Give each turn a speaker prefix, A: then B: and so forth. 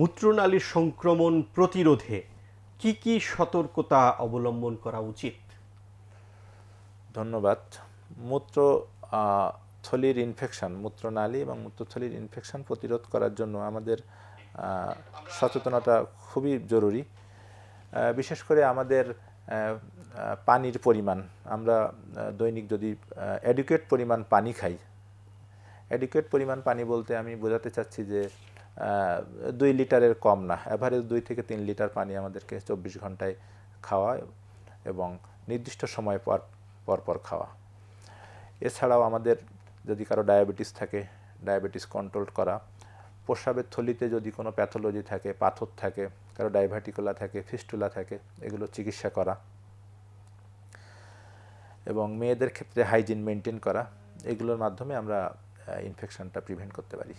A: মূত্রনালীর সংক্রমণ প্রতিরোধে কি কি সতর্কতা অবলম্বন করা উচিত?
B: ধন্যবাদ। মূত্র থলির ইনফেকশন মূত্রনালী এবং মূত্রথলির ইনফেকশন প্রতিরোধ করার জন্য আমাদের সচেতনতা খুবই জরুরি। বিশেষ করে আমাদের পানির পরিমাণ। আমরা দৈনিক যদি অ্যাডুকেট পরিমাণ পানি খাই অ্যাডিকুয়েট পরিমাণ পানি বলতে আমি বোঝাতে চাচ্ছি যে দুই লিটারের কম না। অ্যাভারেজ দুই থেকে তিন লিটার পানি আমাদেরকে চব্বিশ ঘন্টায় খাওয়া এবং নির্দিষ্ট সময় পর পর পর খাওয়া। এছাড়াও আমাদের যদি কারও ডায়াবেটিস থাকে, ডায়াবেটিস কন্ট্রোল করা প্রস্রাবের থলিতে যদি কোনো প্যাথোলজি থাকে, পাথর থাকে, কারও ডাইভার্টিকুলা থাকে ফিস্টুলা থাকে, এগুলো চিকিৎসা করা এবং মেয়েদের ক্ষেত্রে হাইজিন মেনটেন করা, এগুলোর মাধ্যমে আমরা ইনফেকশনটা প্রিভেন্ট করতে পারি।